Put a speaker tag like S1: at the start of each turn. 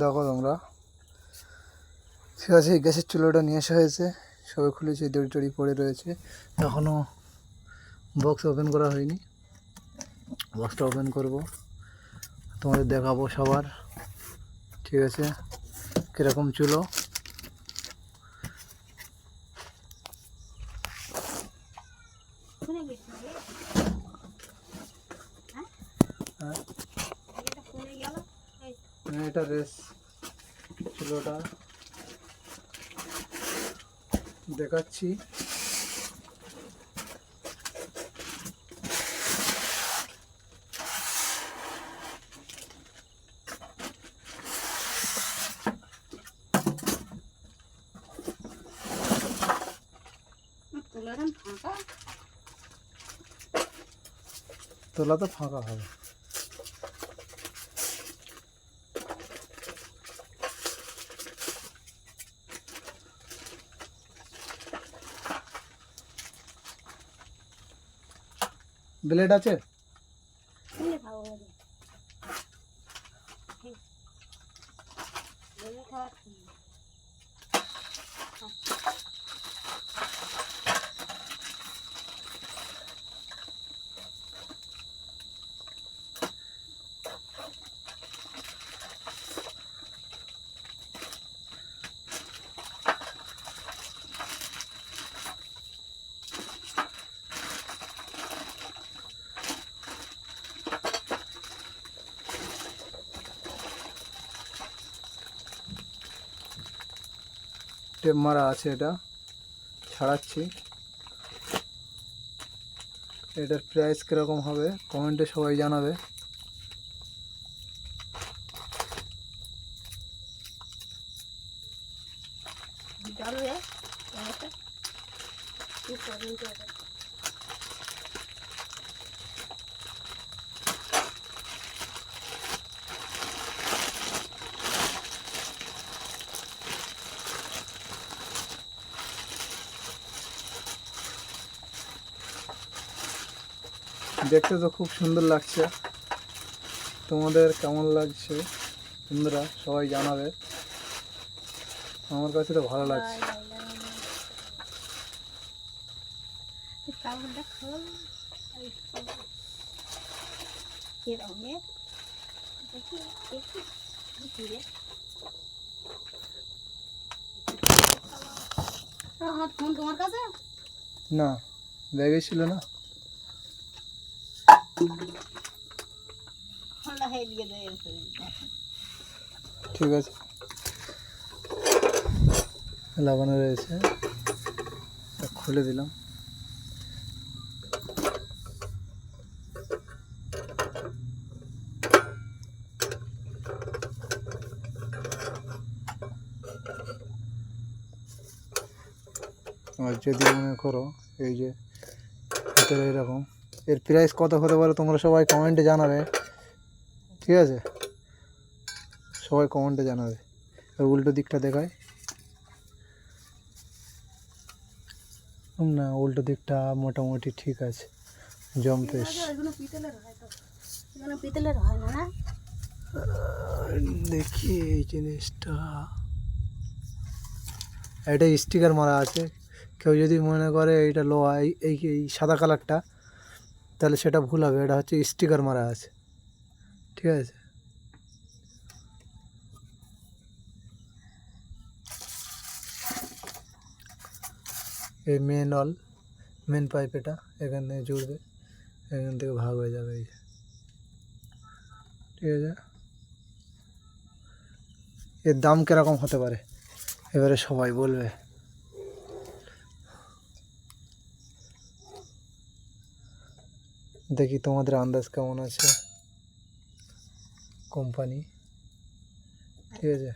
S1: দেখো তোমরা। ঠিক আছে গ্যাসের চুলোটা নিয়ে আসা হয়েছে। সবে খুলেছে, দড়ি টড়ি পড়ে রয়েছে। এখনও বক্স ওপেন করা হয়নি। বক্সটা ওপেন করব। তোমাদের দেখাবো সবার। ঠিক আছে, কীরকম চুলো।
S2: হ্যাঁ?
S1: হ্যাঁ
S2: এটা শুনে গেল এই
S1: হ্যাঁ, এটা রেস দেখাচ্ছি।
S2: তুলে দেন ফাঁকা।
S1: তোলা তো ফাঁকা হবে। ব্লেড আছে?
S2: খাওয়া
S1: টেপ মারা আছে এটা। ছাড়াচ্ছি। এটার প্রাইস কীরকম হবে? কমেন্টে সবাই জানাবে।
S2: জল রে এটা কি করুন তো এটা
S1: দেখতে তো খুব সুন্দর লাগছে। তোমাদের কেমন লাগছে? বন্ধুরা সবাই জানাবে। আমার কাছে তো ভালো লাগছে। না ব্যাগে ছিল না। ঠিক আছে। লাগানো রয়েছে। খুলে দিলাম। আর যদি মনে করো এই যে ভিতরে এরকম এর প্রাইস কত হতে পারে তোমরা সবাই কমেন্টে জানাবে। ঠিক আছে? সবাই কমেন্টে জানাবে। আর উল্টো দিকটা দেখায়। না, উল্টো দিকটা মোটামুটি ঠিক আছে। জম্পেশ দেখি এই জিনিসটা। এটা স্টিকার মারা আছে। কেউ যদি মনে করে এইটা লোহা এই এই সাদা কালারটা তাহলে সেটা ভুল হবে, এটা হচ্ছে স্টিকার মারা আছে। ঠিক আছে? এই মেন অল মেন পাইপ এটা, এখান থেকে জুড়বে, এখান থেকে ভাগ হয়ে যাবে এই। ঠিক আছে? এর দাম কীরকম হতে পারে? এবারে সবাই বলবে। দেখি তোমাদের আন্দাজ কেমন আছে। কোম্পানি ঠিক আছে?